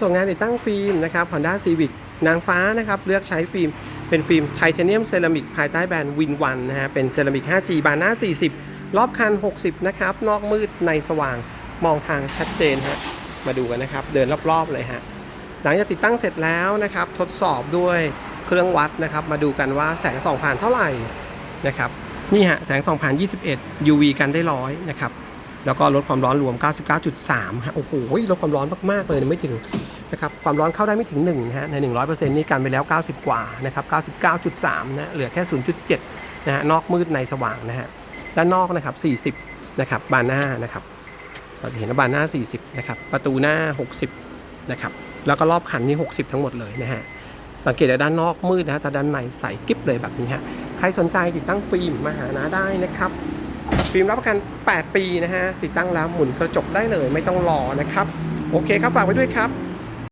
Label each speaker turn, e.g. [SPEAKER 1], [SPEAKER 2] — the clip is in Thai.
[SPEAKER 1] ส่วนงานติดตั้งฟิล์มนะครับ Honda Civic นางฟ้านะครับ เลือกใช้ฟิล์ม เป็นฟิล์มไทเทเนียมเซรามิกภายใต้แบรนด์วินวันนะฮะเป็นเซรามิก 5G บานหน้า 40 รอบคัน 60 นะครับ นอกมืดในสว่างมองทางชัดเจนฮะมาดูกันนะครับ เดินรอบๆเลยฮะหลังจากติดตั้งเสร็จแล้วนะครับ ทดสอบด้วยเครื่องวัดนะครับ มาดูกันว่าแสงส่องผ่านเท่าไหร่นะครับนี่ฮะแสงส่องผ่าน 21 UV กันได้ร้อยนะครับแล้วก็ลดความร้อนรวม 99.3 ฮะ โอ้โห ลดความร้อนมาก ๆ เลย ไม่ถึง นะครับความร้อนเข้าได้ไม่ถึง1นะฮะใน 100%นี่กันไปแล้ว 90 กว่านะครับ99.3นะเหลือแค่ 0.7นะฮะนอกมืดในสว่างนะฮะด้านนอกนะครับ40นะครับบานหน้านะครับเราจะเห็นว่าบานหน้า 40นะครับประตูหน้า 60นะครับแล้วก็รอบคันนี่ 60 ทั้งหมดเลยนะฮะสังเกตด้ด้านนอกมืดนะฮะแต่ด้านในใสกิ๊บเลยแบบนี้ฮะใครสนใจติดตั้งฟิล์มมาหานาได้นะครับฟิล์มรับประกัน 8 ปีนะฮะติดตั้งแล้วหมุนกระจกได้เลยไม่ต้องรอนะครับโอเคครับฝากไว้ด้วยครับ